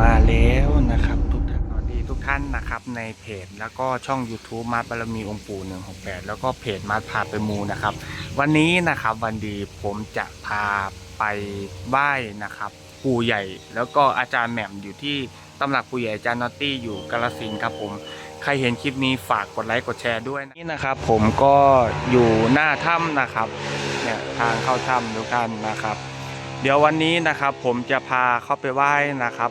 มาแล้วนะครับ ทุกท่านสวัสดีทุกท่านนะครับในเพจแล้วก็ช่อง YouTube มาบารมีองค์ปู่168 แล้วก็เพจมาพาไปมูนะครับ วันนี้นะครับวันดีผมจะพาไปไหว้นะครับปู่ใหญ่ แล้วก็อาจารย์แหม่มอยู่ที่ตำหนักปู่ใหญ่อาจารย์นอตตี้อยู่กาลสินครับผมใครเห็นคลิปนี้ฝากกดไลค์กดแชร์ด้วยนี่นะครับ ผมก็อยู่หน้าถ้ำนะครับเนี่ยทางเข้าถ้ำทุกท่านนะครับ เดี๋ยววันนี้นะครับผมจะพาเข้าไปไหว้นะครับ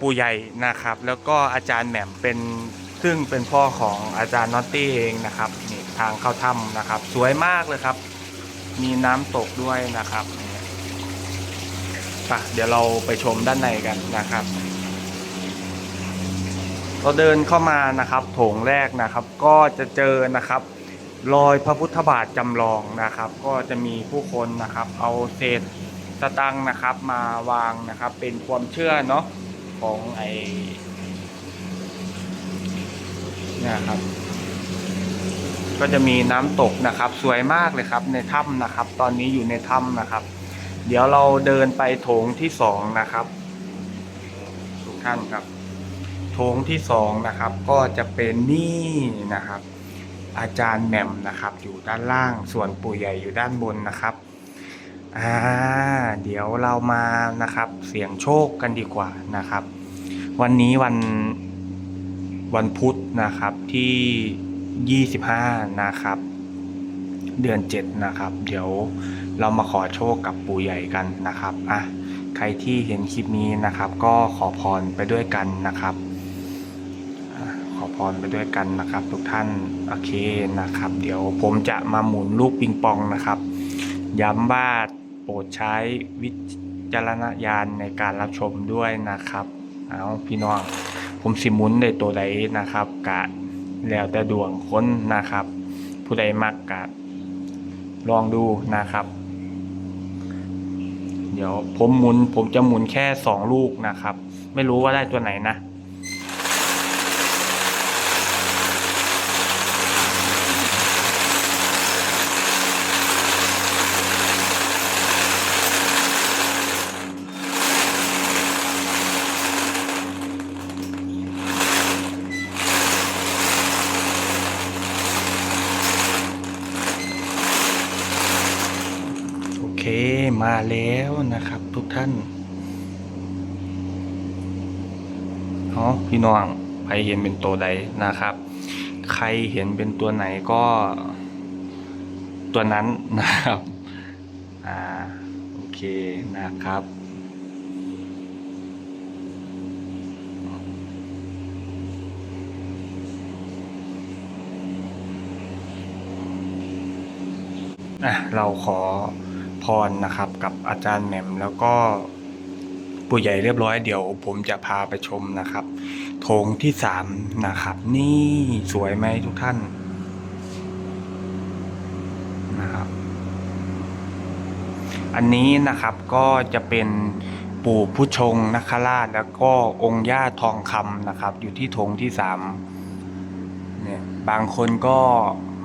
ปู่ใหญ่นะครับ แล้วก็อาจารย์แหม่มเป็นซึ่งเป็นพ่อของอาจารย์นอตตี้เองนะครับนี่ทางเข้าถ้ำนะครับ สวยมากเลยครับ มีน้ำตกด้วยนะครับเนี่ยไปเดี๋ยวเราไปชมด้านในกันนะครับ เราเดินเข้ามานะครับโถงแรกนะครับ ก็จะเจอนะครับรอยพระพุทธบาทจำลองนะครับ ก็จะมีผู้คนนะครับ เอาเศษสตังนะครับมาวางนะครับ เป็นความเชื่อเนาะ ของไอเนี่ยครับ ก็จะมีน้ำตกนะครับ สวยมากเลยครับ ในถ้ำนะครับ ตอนนี้อยู่ในถ้ำนะครับ เดี๋ยวเราเดินไปโถงที่สองนะครับ ทุกท่านครับโถงที่สองนะครับ ก็จะเป็นนี่นะครับ อาจารย์แหม่มนะครับ อยู่ด้านล่างส่วนปู่ใหญ่อยู่ด้านบนนะครับ อ่าเดี๋ยวเรามานะครับ เสี่ยงโชคกันดีกว่านะครับ วันนี้วันวันพุธนะครับที่ 25 นะครับ เดือน 7 นะครับ เดี๋ยวเรามาขอโชคกับปู่ใหญ่กันนะครับอะใครที่เห็นคลิปนี้นะครับ ก็ขอพรไปด้วยกันนะครับขอพรไปด้วยกันนะครับ ทุกท่านโอเคนะครับ เดี๋ยวผมจะมาหมุนลูกปิงปองนะครับ ย้ำว่า โปรดใช้วิจารณญาณในการรับชมด้วยนะครับ เอาพี่น้อง ผมสิมุนในตัวใดนะครับกะแล้วแต่ดวงคนนะครับ ผู้ใดมักกะลองดูนะครับ เดี๋ยวผมหมุนผมจะหมุนแค่สองลูกนะครับ ไม่รู้ว่าได้ตัวไหนนะ เคมาแล้วนะครับ ทุกท่านเนาะพี่น้องใครเห็นเป็นตัวใดนะครับ ใครเห็นเป็นตัวไหนก็ตัวนั้นนะครับ อ่า โอเคนะครับ อะ เราขอ พรนะครับ กับอาจารย์แหม่มแล้วก็ผู้ใหญ่เรียบร้อยเดี๋ยวผมจะพาไปชมนะครับโถงที่สามนะครับ นี่สวยไหมทุกท่านนะครับ อันนี้นะครับก็จะเป็นปู่ผู้ชงนคราชแล้วก็องค์ย่าทองคำนะครับ อยู่ที่โถงที่สาม เนี่ยบางคนก็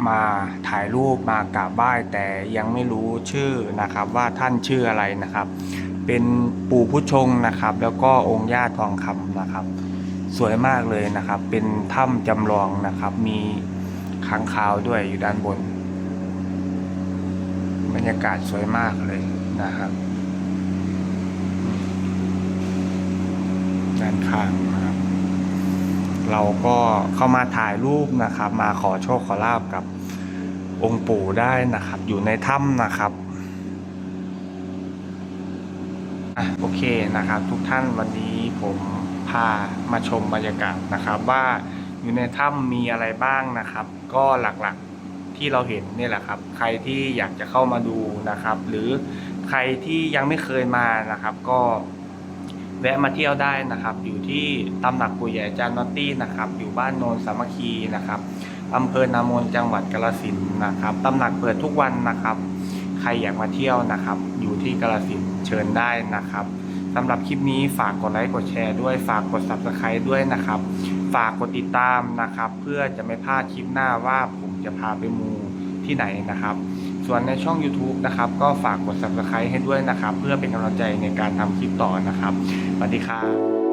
มาถ่ายรูปมากราบไหว้แต่ยังไม่รู้ชื่อนะครับว่าท่านชื่ออะไรนะครับ เป็นปู่ผู้ชงนะครับ แล้วก็องค์ย่าทองคำนะครับ สวยมากเลยนะครับ เป็นถ้ำจำลองนะครับ มีค้างคาวด้วยอยู่ด้านบน บรรยากาศสวยมากเลยนะครับด้านข้างนะครับ เราก็เข้ามาถ่ายรูปนะครับ มาขอโชคขอลาบกับองค์ปู่ได้นะครับ อยู่ในถ้ำนะครับอะโอเคนะครับ ทุกท่านวันนี้ผมพามาชมบรรยากาศนะครับ ว่าอยู่ในถ้ำมีอะไรบ้างนะครับ ก็หลักๆที่เราเห็นเนี่ยแหละครับ ใครที่อยากจะเข้ามาดูนะครับ หรือใครที่ยังไม่เคยมานะครับ ก็ แวะมาเที่ยวได้นะครับ อยู่ที่ตำหนักปู่ใหญ่จารย์นอตตี้นะครับ อยู่บ้านโนนสามัคคีนะครับอำเภอนามนจังหวัดกาฬสินนะครับตำหนักเปิดทุกวันนะครับ ใครอยากมาเที่ยวนะครับ อยู่ที่กาฬสินเชิญได้นะครับสำหรับคลิปนี้ฝากกดไลค์กดแชร์ด้วยฝากกด subscribe ด้วยนะครับ ฝากกดติดตามนะครับ เพื่อจะไม่พลาดคลิปหน้าว่าผมจะพาไปมูที่ไหนนะครับ ส่วนในช่อง YouTube นะครับ ก็ฝากกด subscribe ให้ด้วยนะครับ เพื่อเป็นกำลังใจในการทำคลิปต่อนะครับสวัสดีครับ